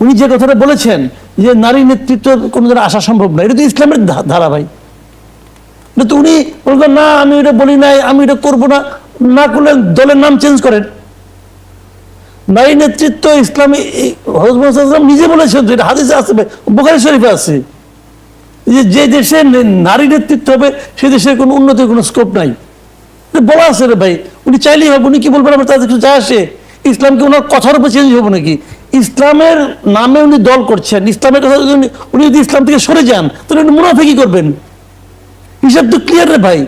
উনি যে কথাটা বলেছেন যে নারী নেতৃত্ব কোনো দিন আসা সম্ভব না, এটা তো ইসলামের ধারা ভাই। এটা তো উনি বলবেন না, আমি এটা বলি নাই, আমি এটা করব না। না করলে দলের নাম চেঞ্জ করেন। নারী নেতৃত্ব ইসলামী হজরত নিজে বলেছেন যে হাদিসে আছে বুখারী শরীফে আছে। যে যে দেশে নারী নেতৃত্ব হবে, সে দেশের কোনো উন্নতির কোনো স্কোপ নাই। বলা আছে রে ভাই, উনি চাইলেই হবে, উনি কি বলবেন? আমার তাদের কিছু যায় আসে। ইসলামকে ওনার কথার উপর চেঞ্জ হব নাকি? ইসলামের নামে উনি দল করছেন, ইসলামের কথা উনি- যদি ইসলাম থেকে সরে যান, তাহলে উনি মুনাফে কি করবেন। হিসাব তো ক্লিয়ার রে ভাই।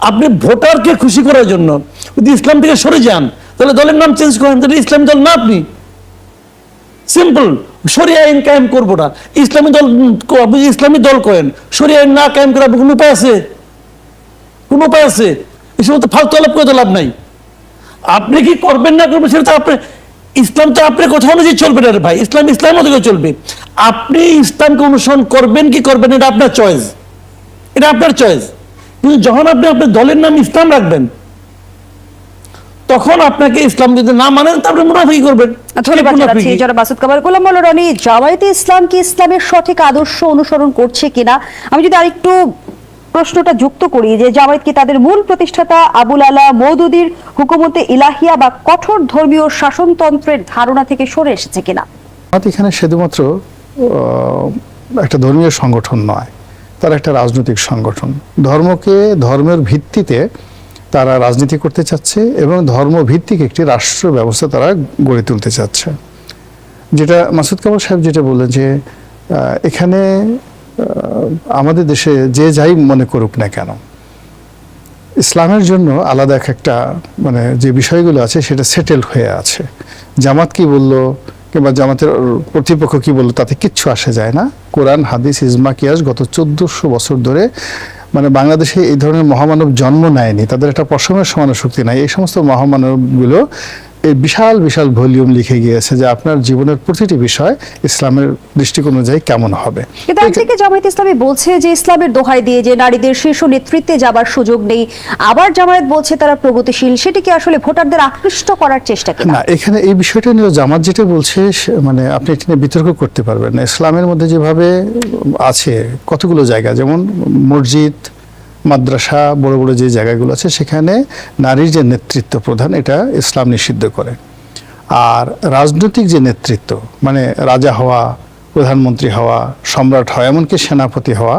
আপনি ভোটারকে খুশি করার জন্য যদি ইসলাম থেকে সরে যান, তাহলে দলের নাম চেঞ্জ করেন, তাহলে ইসলামী দল না আপনি? সিম্পল সরিয়া আইন কায়েম করব না। ইসলামী দল, আপনি ইসলামী দল করেন, সরিয়া আইন না কায়েম করার কোনো উপায় আছে? কোনো উপায় আছে? এই সমস্ত ফালতু আলাপ করে তো লাভ নাই। আপনি কি করবেন না করবেন সেটা তো আপনি ইসলাম তো আপনার কথা অনুযায়ী চলবে না ভাই। ইসলাম ইসলাম মতো চলবে। আপনি ইসলামকে অনুসরণ করবেন কি করবেন এটা আপনার চয়েস এটা আপনার চয়েস কিন্তু যখন আপনি আপনার দলের নাম ইসলাম রাখবেন তখন আপনাকে ইসলাম যদি না মানেন তারপরে মুনাফিকি করবেন। জামায়াতে ইসলাম কি ইসলামের সঠিক আদর্শ অনুসরণ করছে কিনা? আমি যদি আরেকটু প্রশ্নটা যুক্ত করি যে জামায়াত কি তাদের মূল প্রতিষ্ঠাতা আবুল আলা মৌদুদির হুকুমতে ইলাহিয়া বা কঠোর ধর্মীয় শাসনতন্ত্রের ধারণা থেকে সরে এসেছে কিনা? এখানে শুধুমাত্র একটা ধর্মীয় সংগঠন নয়, তারা একটা রাজনৈতিক সংগঠন। ধর্মকে, ধর্মের ভিত্তিতে তারা রাজনীতি করতে চাচ্ছে এবং ধর্ম ভিত্তিক একটি রাষ্ট্র ব্যবস্থা তারা গড়ে তুলতে চাচ্ছে। যেটা মাসুদ কামাল সাহেব যেটা বললেন যে এখানে আমাদের দেশে যে যাই মনে করুক না কেন, ইসলামের জন্য আলাদা এক একটা মানে যে বিষয়গুলো আছে সেটা সেটেল হয়ে আছে। জামাত কি বলল কিংবা জামাতের কর্তৃপক্ষ কি বলল তাতে কিচ্ছু আসে যায় না। কোরআন, হাদিস, ইজমা, কিয়াস গত চোদ্দশো বছর ধরে মানে বাংলাদেশে এই ধরনের মহামানব জন্ম নেয়নি। তাদের একটা পশমের সমান শক্তি নাই। এই সমস্ত মহামানবগুলো এই বিশাল বিশাল ভলিউম লিখে গিয়েছে যে আপনার জীবনের প্রতিটি বিষয় ইসলামের দৃষ্টিকোণ অনুযায়ী কেমন হবে। কিন্তু একদিকে জামায়াত ইসলামী বলছে যে ইসলামের দোহাই দিয়ে যে নারীদের শীর্ষ নেতৃত্বে যাবার সুযোগ নেই আবার জামায়াত বলছে তারা প্রগতিশীল সেটি কি আসলে ভোটারদের আকৃষ্ট করার চেষ্টা কিনা? না এখানে এই বিষয়টা নিয়ে জামাত যেটা বলছে মানে আপনি এটা নিয়ে বিতর্ক করতে পারবেন না। ইসলামের মধ্যে যেভাবে আছে কতগুলো জায়গা যেমন মসজিদ মাদ্রাসা, বড় বড় যে জায়গাগুলো আছে, সেখানে নারীর যে নেতৃত্ব প্রধান, এটা ইসলাম নিষিদ্ধ করে। আর রাজনৈতিক যে নেতৃত্ব মানে রাজা হওয়া প্রধানমন্ত্রী হওয়া, সম্রাট হওয়া, এমনকি সেনাপতি হওয়া,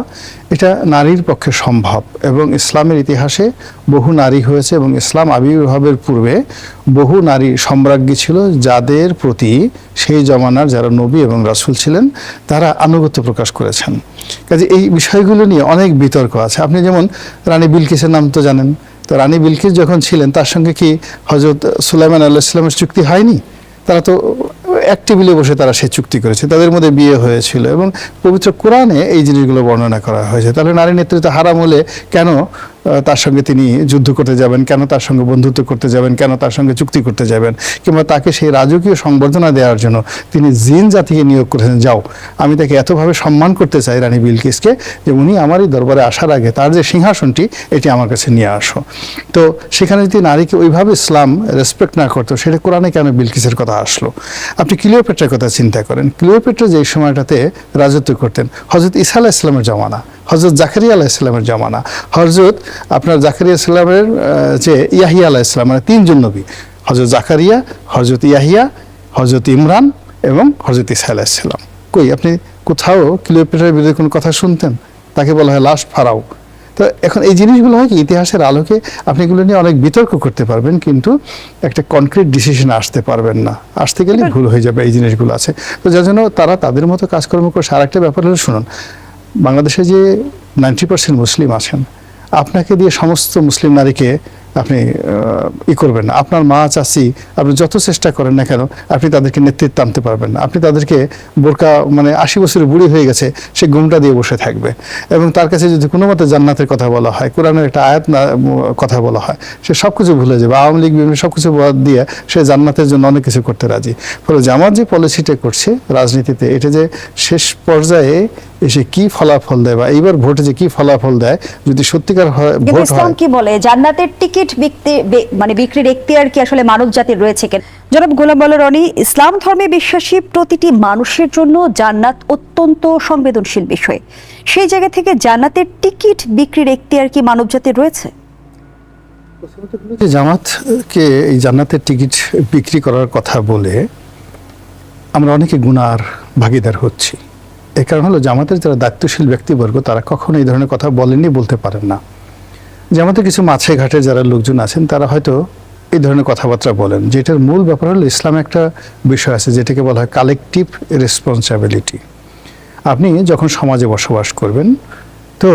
এটা নারীর পক্ষে সম্ভব এবং ইসলামের ইতিহাসে বহু নারী হয়েছে এবং ইসলাম আবির্ভাবের পূর্বে বহু নারী সম্রাজ্ঞী ছিল যাদের প্রতি সেই জমানার যারা নবী এবং রাসূল ছিলেন, তারা আনুগত্য প্রকাশ করেছেন। কাজে এই বিষয়গুলো নিয়ে অনেক বিতর্ক আছে। আপনি যেমন রানী বিলকিসের নাম তো জানেন। তো রানী বিলকিস যখন ছিলেন, তার সঙ্গে কি হজরত সুলাইমান আল্লাহ ইসলামের চুক্তি হয়নি? তারা তো এক টেবিলে বসে তারা সে চুক্তি করেছে। তাদের মধ্যে বিয়ে হয়েছিল এবং পবিত্র কোরআনে এই জিনিসগুলো বর্ণনা করা হয়েছে। তাহলে নারী নেতৃত্ব হারাম হলে কেন তার সঙ্গে তিনি যুদ্ধ করতে যাবেন, কেন তার সঙ্গে বন্ধুত্ব করতে যাবেন, কেন তার সঙ্গে চুক্তি করতে যাবেন, কিংবা তাকে সেই রাজকীয় সংবর্ধনা দেওয়ার জন্য তিনি জিন জাতিকে নিয়োগ করেছেন। যাও, আমি তাকে এতভাবে সম্মান করতে চাই রানী বিলকিসকে যে উনি আমারই দরবারে আসার আগে তার যে সিংহাসনটি, এটি আমার কাছে নিয়ে আসো। তো সেখানে যদি নারীকে ওইভাবে ইসলাম রেসপেক্ট না করতো, সেটা কোরআনে কেন বিলকিসের কথা আসলো? আপনি ক্লিওপেট্রার কথা চিন্তা করেন। ক্লিওপেট্রা যে সময়টাতে রাজত্ব করতেন হজরত ইসা আলাহ ইসলামের জমানা হজরত জাকারিয়া আলাহ ইসলামের জমানা। হজরত আপনার জাকারিয়া ইসলামের যে ইয়াহিয়া আলাহ ইসলাম মানে তিনজন নবী। হজরত জাকারিয়া হজরত ইয়াহিয়া হজরত ইমরান এবং হজরত ইসা আলাহ ইসলাম কই আপনি কোথাও ক্লিওপেট্রার বিরুদ্ধে কোনো কথা শুনতেন? তাকে বলা হয় লাস্ট ফারাও। তো এখন এই জিনিসগুলো হয় কি ইতিহাসের আলোকে আপনি এগুলো নিয়ে অনেক বিতর্ক করতে পারবেন কিন্তু একটা কনক্রিট ডিসিশন আসতে পারবেন না। আসতে গেলে ভুল হয়ে যাবে এই জিনিসগুলো আছে। তো যার জন্য তারা তাদের মতো কাজকর্ম করছে আর একটা ব্যাপার হলো শুনুন বাংলাদেশে যে নাইনটি পার্সেন্ট মুসলিম আছেন, আপনাকে দিয়ে সমস্ত মুসলিম নারীকে আপনি ই করবেন না। আপনার মা চাষি আপনি যত চেষ্টা করেন না কেন, আপনি তাদেরকে নেতৃত্ব আনতে পারবেন না। আপনি তাদেরকে বোরকা মানে আশি বছরের বুড়ি হয়ে গেছে, সে ঘুমটা দিয়ে বসে থাকবে। এবং তার কাছে যদি কোনো মতে জান্নাতের কথা বলা হয়, কোরআনের একটা আয়াত না কথা বলা হয়, সে সব কিছু ভুলে যাবে। আওয়ামী লীগ বিএনপি সব কিছু বাদ দিয়ে সে জান্নাতের জন্য অনেক কিছু করতে রাজি। ফলে জামাত যে পলিসিটা করছে রাজনীতিতে, এটা যে শেষ পর্যায়ে এসে কি ফলাফল দেয় বা এইবার ভোটে যে কি ফলাফল দেয় যদি সত্যিকার হয় ভোট ইসলাম হয় কি বলে? জান্নাতের টিকিট বিক্রি মানে বিক্রির এখতিয়ার কি আসলে মানব জাতির রয়েছে কেন? জনাব গোলাম বলে রনি ইসলাম ধর্মে বিশ্বাসী প্রতিটি মানুষের জন্য জান্নাত অত্যন্ত সংবেদনশীল বিষয়। সেই জায়গা থেকে জান্নাতের টিকিট বিক্রির এখতিয়ার কি মানব জাতির রয়েছে? যে জামাতকে এই জান্নাতের টিকিট বিক্রি করার কথা বলে আমরা অনেকে গুনার ভাগিদার হচ্ছি। এর কারণ হলো জামাতের যারা দায়িত্বশীল ব্যক্তিবর্গ, তারা কখনো এই ধরনের কথা বলেননি, বলতে পারেন না। জামাতে কিছু মাছে ঘাটে যারা লোকজন আছেন, তারা হয়তো এই ধরনের কথাবার্তা বলেন। যেটার মূল ব্যাপার হলো ইসলামে একটা বিষয় আছে, যেটাকে বলা হয় কালেকটিভ রেসপন্সিবিলিটি আপনি যখন সমাজে বসবাস করবেন, তো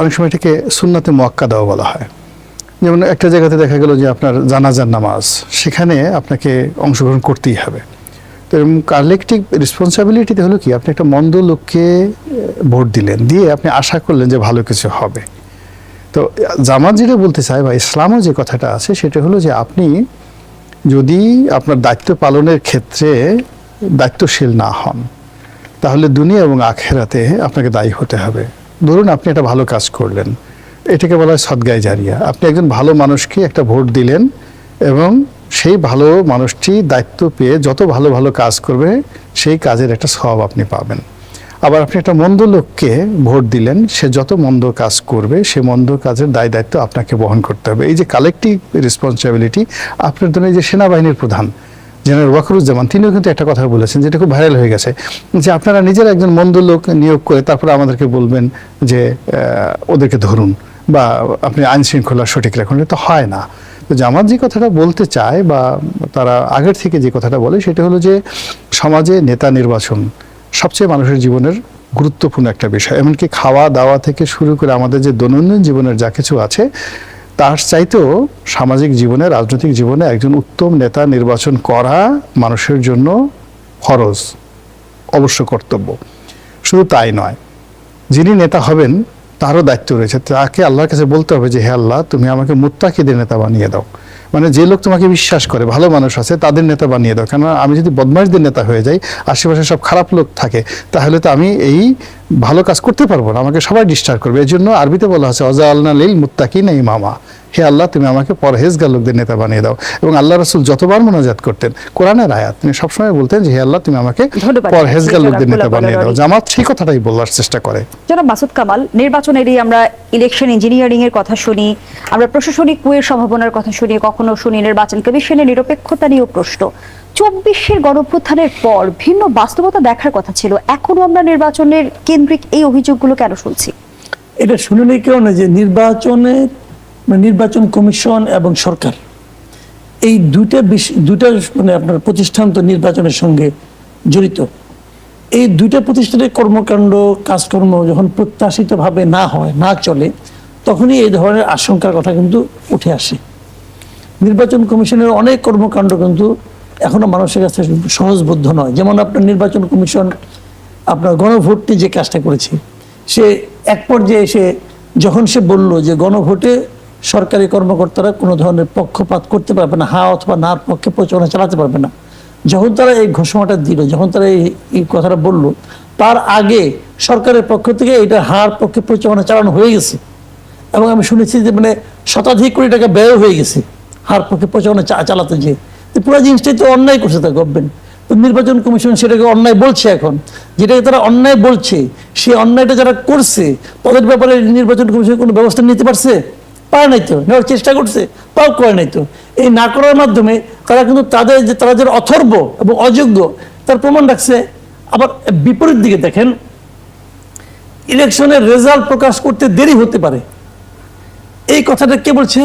অনেক সময় এটাকে সুন্নাতে মোয়াক্কাদাও বলা হয়। যেমন একটা জায়গাতে দেখা গেল যে আপনার জানাজার নামাজ, সেখানে আপনাকে অংশগ্রহণ করতেই হবে। তো কালেকটিভ রেসপন্সিবিলিটিতে হলো কি? আপনি একটা মন্দ লোককে ভোট দিলেন, দিয়ে আপনি আশা করলেন যে ভালো কিছু হবে। তো জামাত যেটা বলতে চায় বা ইসলামও যে কথাটা আছে, সেটা হলো যে আপনি যদি আপনার দায়িত্ব পালনের ক্ষেত্রে দায়িত্বশীল না হন, তাহলে দুনিয়া এবং আখেরাতে আপনাকে দায়ী হতে হবে। ধরুন আপনি একটা ভালো কাজ করলেন, এটাকে বলা হয় সদ্গায় জারিয়া। আপনি একজন ভালো মানুষকে একটা ভোট দিলেন এবং সেই ভালো মানুষটি দায়িত্ব পেয়ে যত ভালো ভালো কাজ করবে, সেই কাজের একটা স্বভাব আপনি পাবেন। আবার আপনি একটা মন্দ লোককে ভোট দিলেন, সে যত মন্দ কাজ করবে, সে মন্দ কাজের দায় দায়িত্ব আপনাকে বহন করতে হবে। এই যে কালেকটিভ রেসপন্সিবিলিটি আপনার জন্য এই যে সেনাবাহিনীর প্রধান, জেনারেল ওয়াকরুজ্জামান, তিনিও কিন্তু একটা কথা বলেছেন যেটা খুব ভাইরাল হয়ে গেছে, যে আপনারা নিজেরা একজন মন্দ লোক নিয়োগ করে তারপরে আমাদেরকে বলবেন যে ওদেরকে ধরুন বা আপনি আইন শৃঙ্খলা সঠিক রাখুন। এটা তো হয় না। জামাত যে কথাটা বলতে চায় বা তারা আগের থেকে যে কথাটা বলে সেটা হলো যে সমাজে নেতা নির্বাচন সবচেয়ে মানুষের জীবনের গুরুত্বপূর্ণ একটা বিষয়। এমনকি খাওয়া দাওয়া থেকে শুরু করে আমাদের যে দৈনন্দিন জীবনের যা কিছু আছে, তার চাইতেও সামাজিক জীবনে, রাজনৈতিক জীবনে একজন উত্তম নেতা নির্বাচন করা মানুষের জন্য ফরজ, অবশ্য কর্তব্য। শুধু তাই নয়, যিনি নেতা হবেন তারও দায়িত্ব রয়েছে। তাকে আল্লাহর কাছে বলতে হবে যে, হে আল্লাহ, তুমি আমাকে মুত্তাকিদের নেতা বানিয়ে দাও। মানে যে লোক তোমাকে বিশ্বাস করে, ভালো মানুষ আছে, তাদের নেতা বানিয়ে দাও। কেন আমি যদি বদমাশদের নেতা হয়ে যাই, আশেপাশে সব খারাপ লোক থাকে, তাহলে তো আমি এই ভালো কাজ করতে পারব না। আমাকে সবাই ডিস্টার্ব করবে। এই জন্য আরবিতে বলা আছে অজা আল্লাহ লিল মুত্তাকি নেই মামা হে আল্লাহ তুমি আমাকে পরহেজগার লোকদের নেতা বানিয়ে দাও। এবং আল্লাহ রসুল যতবার মোনাজাত করতেন কোরআনের আয়াত তিনি সবসময় বলতেন যে হে আল্লাহ তুমি আমাকে পরহেজগার লোকদের নেতা বানিয়ে দাও। জামাত সেই কথাটাই বলার চেষ্টা করে। জনাব মাসুদ কামাল নির্বাচনেরই আমরা ইলেকশন ইঞ্জিনিয়ারিং এর কথা শুনি আমরা প্রশাসনিক কুয়ের সম্ভাবনার কথা শুনি কখনো শুনি নির্বাচন কমিশনের নিরপেক্ষতা নিয়েও প্রশ্ন। চব্বিশের গণঅভ্যুত্থানের পর ভিন্ন বাস্তবতা দেখার কথা ছিল। এখনও আমরা নির্বাচনের কেন্দ্রিক এই অভিযোগগুলো কেন শুনছি? এটা শুনে নেই কেউ না যে নির্বাচনে মানে নির্বাচন কমিশন এবং সরকার, এই দুইটা দুইটা মানে আপনার প্রতিষ্ঠান তো নির্বাচনের সঙ্গে জড়িত। এই দুইটা প্রতিষ্ঠানের কর্মকাণ্ড, কাজকর্ম যখন প্রত্যাশিতভাবে না হয়, না চলে, তখনই এই ধরনের আশঙ্কার কথা কিন্তু উঠে আসে। নির্বাচন কমিশনের অনেক কর্মকাণ্ড কিন্তু এখনও মানুষের কাছে সহজবোধ্য নয়। যেমন আপনার নির্বাচন কমিশন আপনার গণভোটটি যে কাজটা করেছে, সে এক পর্যায়ে এসে যখন সে বলল যে গণভোটে সরকারি কর্মকর্তারা কোনো ধরনের পক্ষপাত করতে পারবে না, হা অথবা না পক্ষে প্রচারণা চালাতে পারবে না। যখন তারা এই ঘোষণাটা দিল, যখন তারা এই কথাটা বলল, তার আগে সরকারের পক্ষ থেকে এটা হার পক্ষে প্রচারণা চালানো হয়ে গেছে। এবং আমি শুনেছি যে মানে শতাধিক কোটি টাকা ব্যয় হয়ে গেছে হার পক্ষে প্রচারণা চালাতে যে পুরো জিনিসটাই তো অন্যায় করছে তা গভর্নমেন্ট তো নির্বাচন কমিশন সেটাকে অন্যায় বলছে এখন। যেটাকে তারা অন্যায় বলছে সেই অন্যায়টা যারা করছে, তাদের ব্যাপারে নির্বাচন কমিশন কোনো ব্যবস্থা নিতে পারছে? পারে নাই তো, নেওয়ার চেষ্টা করছে তাও করে নাই তো। এই না করার মাধ্যমে তারা কিন্তু তাদের যে, তারা যে অথর্ব এবং অযোগ্য, তার প্রমাণ রাখছে। আবার বিপরীত দিকে দেখেন, ইলেকশনের রেজাল্ট প্রকাশ করতে দেরি হতে পারে। এই কথাটা কে বলছে?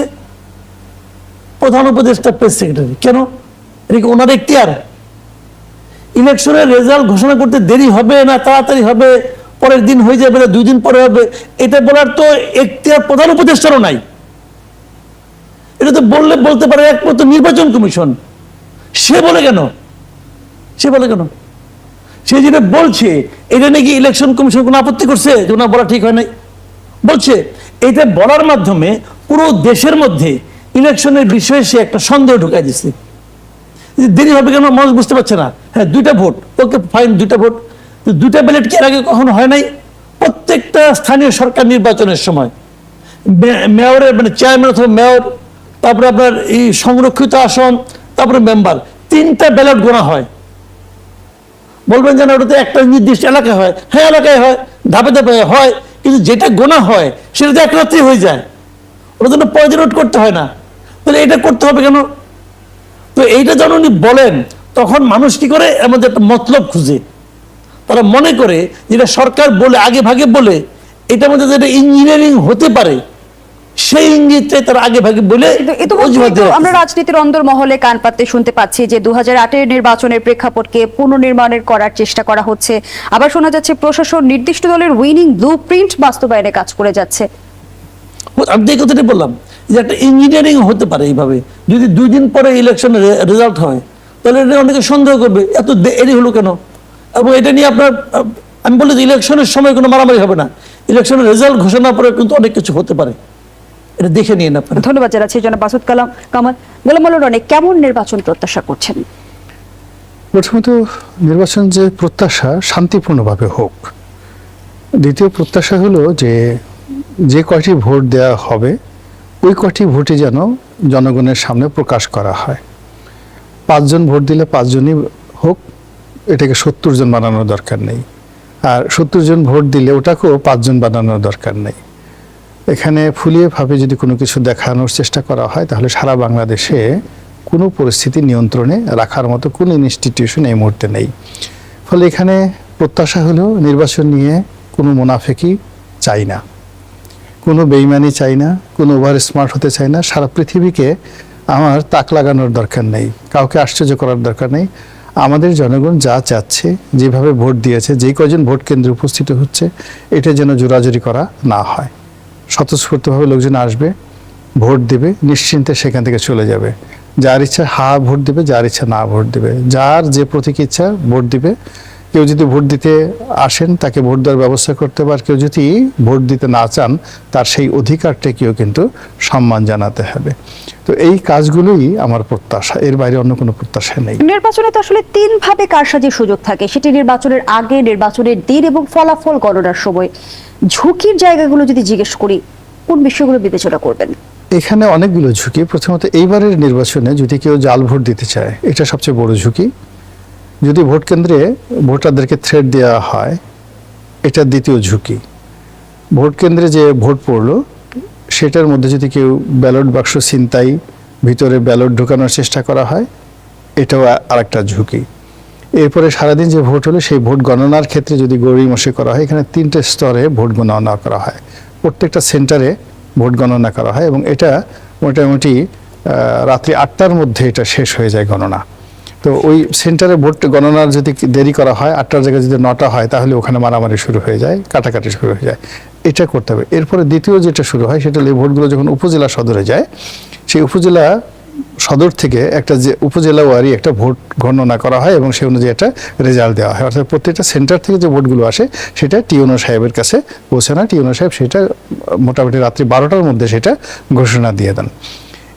প্রধান উপদেষ্টা প্রেস সেক্রেটারি। কেন? এটা কি ওনার এখতিয়ার? ইলেকশনের রেজাল্ট ঘোষণা করতে দেরি হবে না, তাড়াতাড়ি হবে, পরের দিন হয়ে যাবে না, দুই দিন পরে হবে? এটা বলার তো এখতিয়ার প্রধান উপদেষ্টারও নাই। এটা তো বললে বলতে পারে একমাত্র নির্বাচন কমিশন। সে বলে কেন? সে বলে কেন? সে যেটা বলছে, এটা নাকি ইলেকশন কমিশন কোনো আপত্তি করছে? যে ওনার বলা ঠিক হয় নাই। বলছে, এটা বলার মাধ্যমে পুরো দেশের মধ্যে ইলেকশনের বিষয়ে সে একটা সন্দেহ ঢুকাই দিচ্ছে দেরি হবে কেন? মানুষ বুঝতে পারছে না। হ্যাঁ দুইটা ভোট। ওকে ফাইন দুইটা ভোট। দুটা ব্যালেট কি এর আগে কখনো হয় নাই? প্রত্যেকটা স্থানীয় সরকার নির্বাচনের সময়। মেয়রের মানে চেয়ারম্যান অথবা মেয়র তারপরে আপনার এই সংরক্ষিত আসন, তারপরে মেম্বার তিনটা ব্যালট গোনা হয়। বলবেন যেন ওটাতে একটা নির্দিষ্ট এলাকায় হয়। হ্যাঁ এলাকায় হয়, ধাপে ধাপে হয়, কিন্তু যেটা গোনা হয়, সেটা তো এক রাত্রি হয়ে যায়। ওটা জন্য পয়দা নোট করতে হয় না। তাহলে এটা করতে হবে কেন? তো এইটা যখন উনি বলেন, তখন মানুষ কি করে? আমাদের একটা মতলব খুঁজে। তারা মনে করে যেটা সরকার বলে, আগে ভাগে বলে এটা মধ্যে যেটা ইঞ্জিনিয়ারিং হতে পারে সেই ইঙ্গিতটাই তারা আগে ভাগে বলে আমরা। রাজনীতির অন্দরমহলে কান পাততে শুনতে পাচ্ছি যে দু হাজার নির্বাচনের প্রেক্ষাপটকে পুনর্নির্মাণের করার চেষ্টা করা হচ্ছে। আবার শোনা যাচ্ছে প্রশাসন নির্দিষ্ট দলের উইনিং ব্লু প্রিন্ট বাস্তবায়নে কাজ করে যাচ্ছে। আমি এই কথাটাই বললাম যে একটা ইঞ্জিনিয়ারিং হতে পারে এইভাবে। যদি দুই দিন পরে ইলেকশনের রেজাল্ট হয় তাহলে এটা অনেকে সন্দেহ করবে এত দেরি হলো কেন? এবং এটা নিয়ে আপনার আমি বলি ইলেকশনের সময় কোনো মারামারি হবে না। ইলেকশনের রেজাল্ট ঘোষণা পরে কিন্তু অনেক কিছু হতে পারে। এটা দেখে নিয়ে আপনারা। ধন্যবাদ জানাচ্ছি জনাব মাসুদ কালাম। কামাল গোলাম আলুর অনেক কেমন নির্বাচন প্রত্যাশা করছেন? প্রথমত নির্বাচন যে প্রত্যাশা শান্তিপূর্ণভাবে হোক। দ্বিতীয় প্রত্যাশা হলো যে যে কয়টি ভোট দেওয়া হবে ওই কয়টি ভোটই যেন জনগণের সামনে প্রকাশ করা হয়। পাঁচজন ভোট দিলে পাঁচজনই হোক এটাকে সত্তর জন বানানোর দরকার নেই। আর সত্তর জন ভোট দিলে ওটাকেও পাঁচজন বানানোর দরকার নেই। এখানে ফুলিয়ে ভাবে যদি কোনো কিছু দেখানোর চেষ্টা করা হয়, তাহলে সারা বাংলাদেশে কোনো পরিস্থিতি নিয়ন্ত্রণে রাখার মতো কোনো ইনস্টিটিউশন এই মুহূর্তে নেই। ফলে এখানে প্রত্যাশা হলেও নির্বাচন নিয়ে কোনো মুনাফেকি চাই না। কোনো বেইমানি চাই না, কোনো ওভার স্মার্ট হতে চাই না। সারা পৃথিবীকে আমার তাক লাগানোর দরকার নেই, কাউকে আশ্চর্য করার দরকার নেই। আমাদের জনগণ যা চাচ্ছে, যেভাবে ভোট দিয়েছে যেই কজন ভোট কেন্দ্রে উপস্থিত হচ্ছে, এটা যেন জোরাজুরি করা না হয়। স্বতঃস্ফূর্তভাবে লোকজন আসবে, ভোট দেবে, নিশ্চিন্তে সেখান থেকে চলে যাবে। যার ইচ্ছা হা ভোট দেবে, যার ইচ্ছা না ভোট দেবে। যার যে প্রতীক ইচ্ছা ভোট দিবে কেউ যদি ভোট দিতে আসেন তাকে ভোট দেওয়ার ব্যবস্থা করতে আর কেউ যদি ভোট দিতে না চান তার সেই অধিকারটাকেও কিন্তু সম্মান জানাতে হবে। তো এই কাজগুলোই আমার প্রত্যাশা। এর বাইরে অন্য কোনো প্রত্যাশা নেই। নির্বাচনে তো আসলে তিন ভাবে কারসাজির সুযোগ থাকে। সেটি নির্বাচনের আগে নির্বাচনের দিন এবং ফলাফল গণনার সময়। ঝুঁকির জায়গাগুলো যদি জিজ্ঞেস করি কোন বিষয়গুলো বিবেচনা করবেন? এখানে অনেকগুলো ঝুঁকি। প্রথমত এইবারের নির্বাচনে যদি কেউ জাল ভোট দিতে চায় এটা সবচেয়ে বড় ঝুঁকি। যদি ভোট কেন্দ্রে ভোটারদেরকে থ্রেড দেওয়া হয়, এটা দ্বিতীয় ঝুঁকি। ভোট কেন্দ্রে যে ভোট পড়ল, সেটার মধ্যে যদি কেউ ব্যালট বাক্স ছিনতাই, ভিতরে ব্যালট ঢোকানোর চেষ্টা করা হয়, এটাও আ- আরেকটা ঝুঁকি। এরপরে সারাদিন যে ভোট হলো, সেই ভোট গণনার ক্ষেত্রে যদি গড়িমসি করা হয়, এখানে তিনটে স্তরে ভোট গণনা করা হয়। প্রত্যেকটা সেন্টারে ভোট গণনা করা হয় এবং এটা মোটামুটি রাত্রি আটটার মধ্যে এটা শেষ হয়ে যায় গণনা। তো ওই সেন্টারে ভোট গণনার যদি দেরি করা হয়, আটটার জায়গায় যদি নটা হয়, তাহলে ওখানে মারামারি শুরু হয়ে যায়, কাটাকাটি শুরু হয়ে যায়। এটা করতে হবে। এরপরে দ্বিতীয় যেটা শুরু হয়, সেটা এই ভোটগুলো যখন উপজেলা সদরে যায়, সেই উপজেলা সদর থেকে একটা যে উপজেলা ওয়ারি একটা ভোট গণনা করা হয় এবং সেই অনুযায়ী একটা রেজাল্ট দেওয়া হয়। অর্থাৎ প্রত্যেকটা সেন্টার থেকে যে ভোটগুলো আসে, সেটা টিউনো সাহেবের কাছে পৌঁছে না টিউনো সাহেব সেটা মোটামুটি রাত্রি বারোটার মধ্যে সেটা ঘোষণা দিয়ে দেন।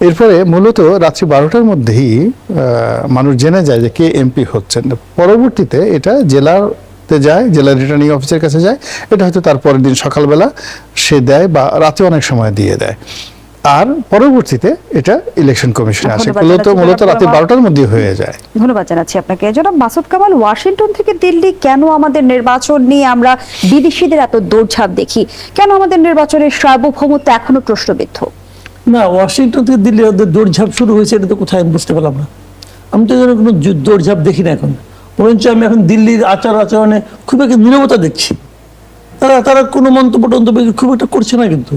এরপরে মূলত রাত্রি বারোটার মধ্যেই মানুষ জেনে যায় যে কে এমপি হচ্ছেন। পরবর্তীতে এটা জেলাতে যায় জেলা রিটার্নিং অফিসের কাছে যায়। এটা হয়তো তার পরের দিন সকালবেলা সে দেয় বা রাতে অনেক সময় দিয়ে দেয়। আর পরবর্তীতে এটা ইলেকশন কমিশনে আসে। মূলত মূলত রাতে বারোটার মধ্যে হয়ে যায়। ধন্যবাদ জানাচ্ছি আপনাকে। জনাব মাসুদ কামাল ওয়াশিংটন থেকে দিল্লি কেন আমাদের নির্বাচন নিয়ে আমরা বিদেশিদের এত দৌড়ঝাঁপ দেখি? কেন আমাদের নির্বাচনের সার্বভৌমত্ব এখনও প্রশ্নবিদ্ধ? না ওয়াশিংটন থেকে দিল্লি দৌড়ঝাঁপ শুরু হয়েছে এটা তো কোথায় আমি বুঝতে পারলাম না। আমি তো যেন কোনো দৌড়ঝাঁপ দেখি না এখন। বরঞ্চ আমি এখন দিল্লির আচার আচরণে খুব একটা নিরবতা দেখছি। তারা তারা কোনো মন্তব্য টন্তব্য খুব একটা করছে না কিন্তু।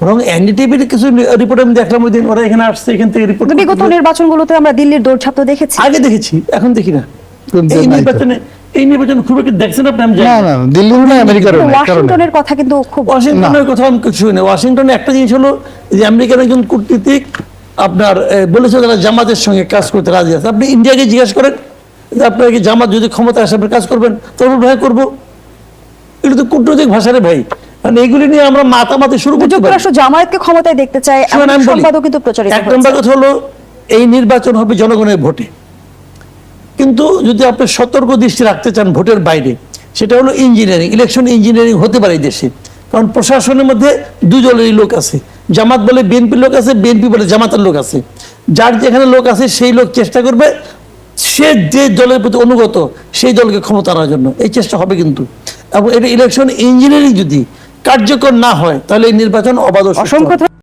বরং এনডিটিভির কিছু রিপোর্ট আমি দেখলাম ওই দিন ওরা এখানে আসছে এখান থেকে রিপোর্ট বিগত নির্বাচনগুলোতে আমরা দিল্লির দৌড়ঝাঁপ তো দেখেছি। আগে দেখেছি এখন দেখি না। এই নির্বাচনে এই নির্বাচনে খুব একটা দেখছেন আপনি আমি জানি না না। না না ওয়াশিংটনের কথা কিন্তু খুব ওয়াশিংটনের কথা আমি কিছু শুনি ওয়াশিংটনে একটা জিনিস হলো যে আমেরিকার একজন কূটনীতিক আপনার বলেছে তারা জামাতের সঙ্গে কাজ করতে রাজি আছে। আপনি ইন্ডিয়াকে জিজ্ঞেস করেন যে আপনার কি জামাত যদি ক্ষমতা আসে আপনি কাজ করবেন? তবে ভাই করব। এটা তো কূটনৈতিক ভাষারে ভাই। মানে এইগুলি নিয়ে আমরা মাতামাতি শুরু করতে পারি। যুক্তরাষ্ট্র জামায়াতকে ক্ষমতায় দেখতে বলি। সংবাদও কিন্তু প্রচারিত এক নম্বর কথা হলো এই নির্বাচন হবে জনগণের ভোটে। কিন্তু যদি আপনি সতর্ক দৃষ্টি রাখতে চান ভোটের বাইরে, সেটা হলো ইঞ্জিনিয়ারিং ইলেকশন ইঞ্জিনিয়ারিং হতে পারে দেশে। কারণ প্রশাসনের মধ্যে দু দলেরই লোক আছে। জামাত বলে বিএনপির লোক আছে, বিএনপি বলে জামাতের লোক আছে। যার যেখানে লোক আছে, সেই লোক চেষ্টা করবে সে যে দলের প্রতি অনুগত, সেই দলকে ক্ষমতা আনার জন্য। এই চেষ্টা হবে কিন্তু। এবং এটা ইলেকশন ইঞ্জিনিয়ারিং যদি কার্যকর না হয়, তাহলে এই নির্বাচন অবাধ। অসংখ্য